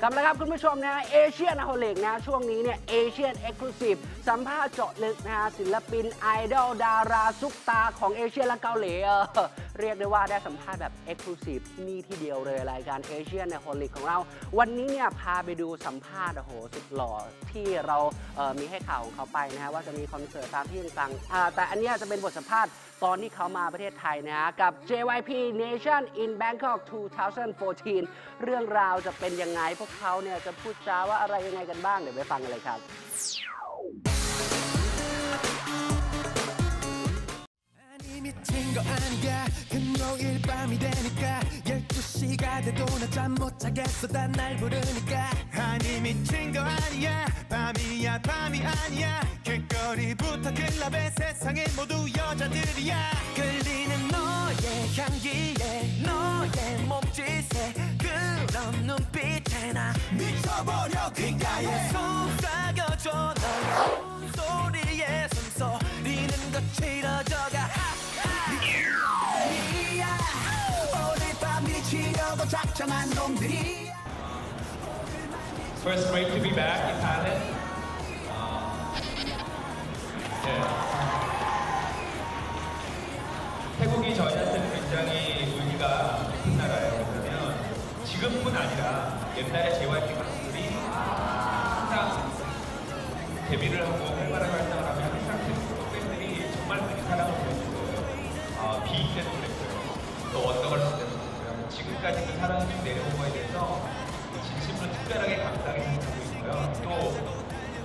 กลับมาแล้วครับคุณผู้ชมนะเอเชียนโฮลิกนะช่วงนี้เนี่ยเอเชียนเอ็กซ์คลูซีฟสัมภาษณ์เจาะลึกนะฮะศิลปินไอดอลดาราซุปตาของเอเชียและเกาหลีเรียกได้ว่าได้สัมภาษณ์แบบเอ็กซ์คลูซีฟที่นี่ที่เดียวเลยรายการเอเชียนโฮลิกของเรา วันนี้เนี่ยพาไปดูสัมภาษณ์โอ้โหสุดหล่อที่เราเอ่อมีให้ข่าวของเขาไปนะฮะว่าจะมีคอนเสิร์ตตามที่ต่างๆอ่าแต่อันนี้จะเป็นบทสัมภาษณ์ ตอนที่เขามาประเทศไทยนะฮะกับ JYP Nation in Bangkok 2014 เรื่องราวจะเป็นยังไงพวกเขาเนี่ยจะพูดจาว่าอะไรยังไงกันบ้าง เดี๋ยวไปฟังกันเลยครับ 미친 거 아니야 금요일 밤이 되니까 12시가 돼도 나 잠 못 자겠어. 다날 부르니까. 아니 미친 거 아니야. 밤이야 밤이 아니야. 길거리부터 클럽에 세상의 모두 여자들이야. 끌리는 너의 향기에 너의 몸짓에 그런 눈빛에 나 미쳐버려 귓가에. 속삭여줘 너의 소리에 숨소리는 거칠어져가 미치려고 작정한 놈들이야 First, great to be back in Thailand. 아, 네. 태국이 저희한테는 굉장히 의미가 깊은 나라예요. 왜냐면 지금뿐 아니라 옛날에 JYP 가수들이 항상 데뷔를 하고 활발한 활동을 하면 지금까지 그쭉 내려온 거에 대해서 진심으로 특별하게 감사하게 생각하고 있고요. 또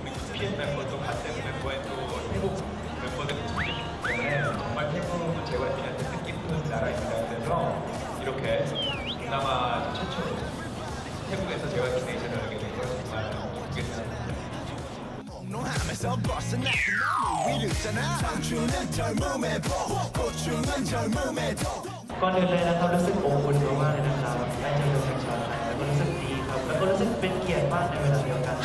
우리 PM 멤버도 갓생 멤버의 또 태국 멤버들이 있기 때문에 정말 태국은 JYP한테 뜻깊은 나라입니다. 그래서 이렇게 그나마 최초로 태국에서 JYP 네이션을 알게 된건 정말 생각합니다. 농하면서 벗어나기 너무 이르잖아 청춘은 젊음의 복 고충은 젊음의 독 ก่อนอื่นเลยนะครับรู้สึกอบอุ่นมากๆเลยนะครับได้เจอกับชาวไทยแล้วก็รู้สึกดีครับ แล้วก็รู้สึกเป็นเกียรติมากในเวลาเดียวกัน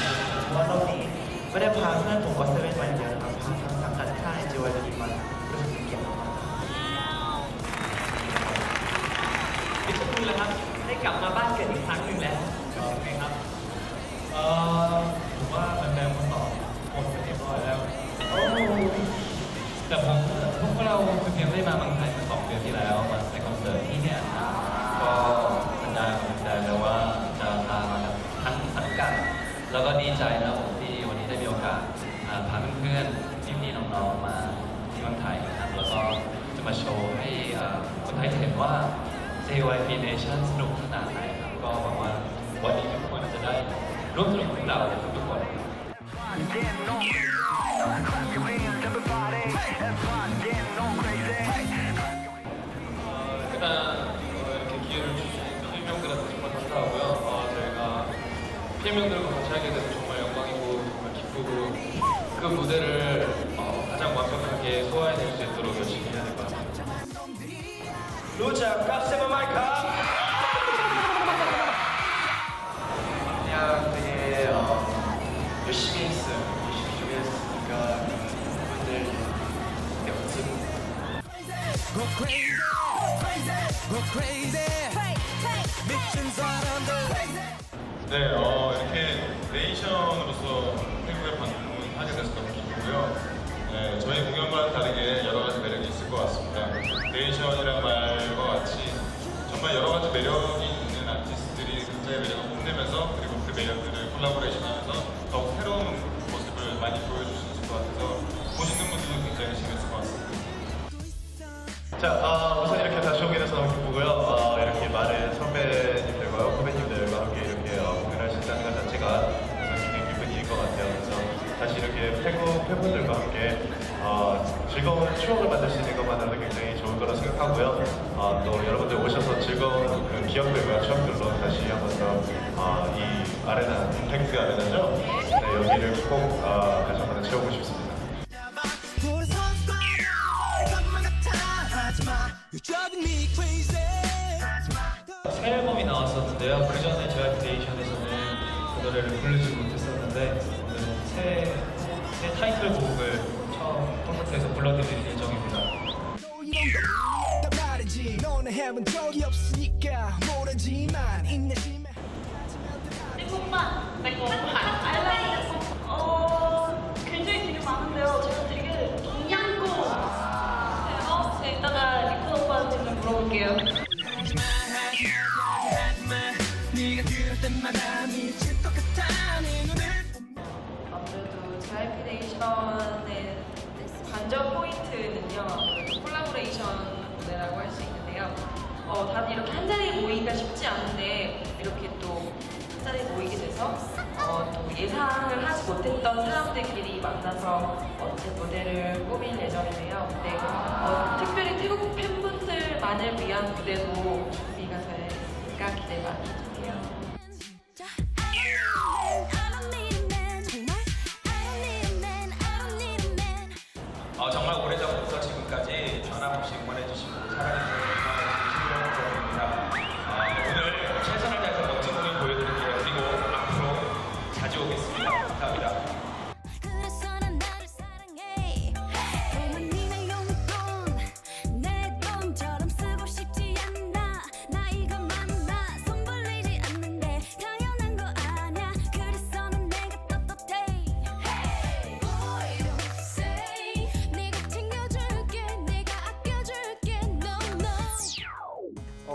เพราะว่ารอบนี้ไม่ได้พาเพื่อนผมก็เซเว่นมาอย่างเดียวนะครับพาทั้งสังกัดค่ายจีวายดีมารู้สึกเป็นเกียรติมากๆดิฉันพูดแล้วครับได้กลับมาบ้านเกิดอีกครั้งหนึ่งแล้ว JYP Nation สนุกขนาดไหนครับก็หวังว่าวันนี้ทุกคนจะได้ร่วมสนุกกับพวกเราทุกๆคน 어, 일단 어, 이렇게 기회를 주신 피해명들한테 정말 감사하고요. 어, 저희가 피해명들과 루자 깍세마 마이카! 그냥 되게 어, 열심히 했어요. 열심히 준비했으니까 분들 연습 Go crazy Go crazy 미친 사람들 네, 어, 이렇게 네이션으로서 태국에 방 자, 어, 우선 이렇게 다시 오게 돼서 너무 기쁘고요. 어, 이렇게 많은 선배님들과 후배님들과 함께 이렇게 어, 공연할 수 있다는 것 자체가 우선 굉장히 기쁜 일인 것 같아요. 그래서 다시 이렇게 태국 팬분들과 함께 어, 즐거운 추억을 만들 수 있는 것만으로도 굉장히 좋은 거라 생각하고요. 어, 또 여러분들 오셔서 즐거운 그 기억들과 추억들로 다시 한번 더, 어, 이 아레나, 임팩트 아레나죠? 네, 여기를 꼭 어, 다시 한번 채우고 싶습니다. 새 앨범이 나왔었는데요. 그 전에 JYP 네이션에서는 그 노래를 부르지 못했었는데 오늘은 새, 새 타이틀곡을 처음 콘서트에서 불러드릴 예정입니다. 태국 매콤한 알라이 어, 다들 이렇게 한 자리에 모이기가 쉽지 않은데 이렇게 또 한 자리에 모이게 돼서 어, 또 예상을 하지 못했던 사람들끼리 만나서 멋진 무대를 꾸밀 예정인데요. 네, 어, 특별히 태국 팬분들만을 위한 무대도 준비가 되어 있으니까 기대 많이 해주세요. 어, 정말 오래전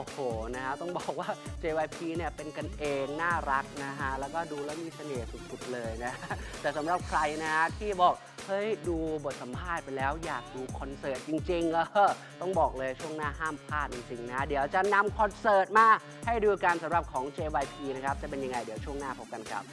โอ้โหนะฮะต้องบอกว่า JYP เนี่ยเป็นกันเองน่ารักนะฮะแล้วก็ดูแล้วมีเสน่ห์สุดๆเลยนะแต่สำหรับใครนะฮะที่บอกเฮ้ยดูบทสัมภาษณ์ไปแล้วอยากดูคอนเสิร์ตจริงๆเออต้องบอกเลยช่วงหน้าห้ามพลาดจริงๆนะ เดี๋ยวจะนำคอนเสิร์ตมาให้ดูกันสำหรับของ JYP นะครับจะเป็นยังไงเดี๋ยวช่วงหน้าพบกันครับ